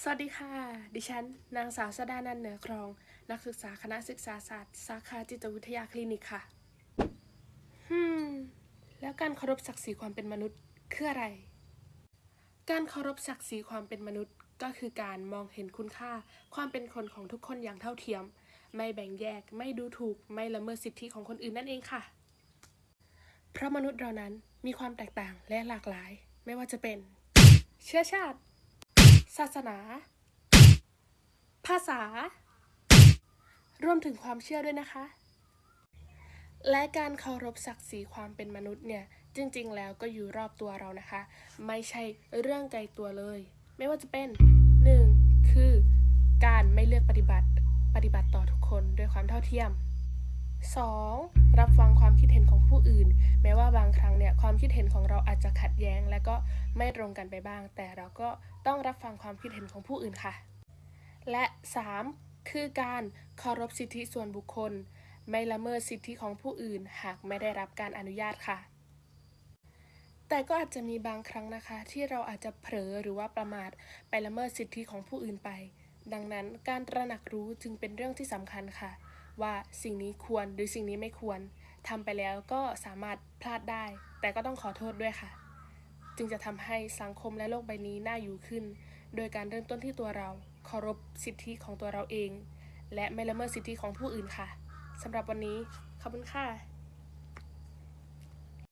สวัสดีค่ะ ดิฉัน นางสาวสดานันเหนือครอง นักศึกษาคณะศึกษาศาสตร์ สาขาจิตวิทยาคลินิกค่ะฮึมแล้วการเคารพศักดิ์ศรีความเป็นมนุษย์คืออะไร การเคารพศักดิ์ศรีความเป็นมนุษย์ ก็คือการมองเห็นคุณค่า ความเป็นคนของทุกคนอย่างเท่าเทียม ไม่แบ่งแยก ไม่ดูถูก ไม่ละเมิดสิทธิของคนอื่นนั่นเองค่ะ เพราะมนุษย์เรานั้นมีความแตกต่างและหลากหลาย ไม่ว่าจะเป็น เชื้อชาติ ศาสนา ภาษา รวมถึงความเชื่อด้วยนะคะ และการเคารพศักดิ์ศรีความเป็นมนุษย์เนี่ย จริงๆ แล้วก็อยู่รอบตัวเรานะคะ ไม่ใช่เรื่องไกลตัวเลย ไม่ว่าจะเป็น 1. คือ การไม่เลือกปฏิบัติ ปฏิบัติต่อทุกคนด้วยความเท่าเทียม 2. รับฟังความคิดเห็นของผู้อื่น แม้ว่าบางครั้งเนี่ยความคิดเห็นของเราอาจจะขัดแย้ง และก็ไม่ตรงกันไปบ้าง แต่เราก็ต้องรับฟังความคิดเห็นของผู้อื่นค่ะ และ 3. คือการเคารพสิทธิส่วนบุคคล ไม่ละเมิดสิทธิของผู้อื่น หากไม่ได้รับการอนุญาตค่ะ แต่ก็อาจจะมีบางครั้งนะคะ ที่เราอาจจะเผลอหรือว่าประมาทไปละเมิดสิทธิของผู้อื่นไป ดังนั้นการตระหนักรู้จึงเป็นเรื่องที่สำคัญค่ะ ว่าสิ่งนี้ควรหรือสิ่งนี้ไม่ควรทำไปแล้วก็สามารถพลาดได้ แต่ก็ต้องขอโทษด้วยค่ะ จึงจะทำให้สังคมและโลกใบนี้น่าอยู่ขึ้น โดยการเริ่มต้นที่ตัวเราเคารพสิทธิของตัวเราเอง และไม่ละเมิดสิทธิของผู้อื่นค่ะสำหรับวันนี้ขอบคุณค่ะ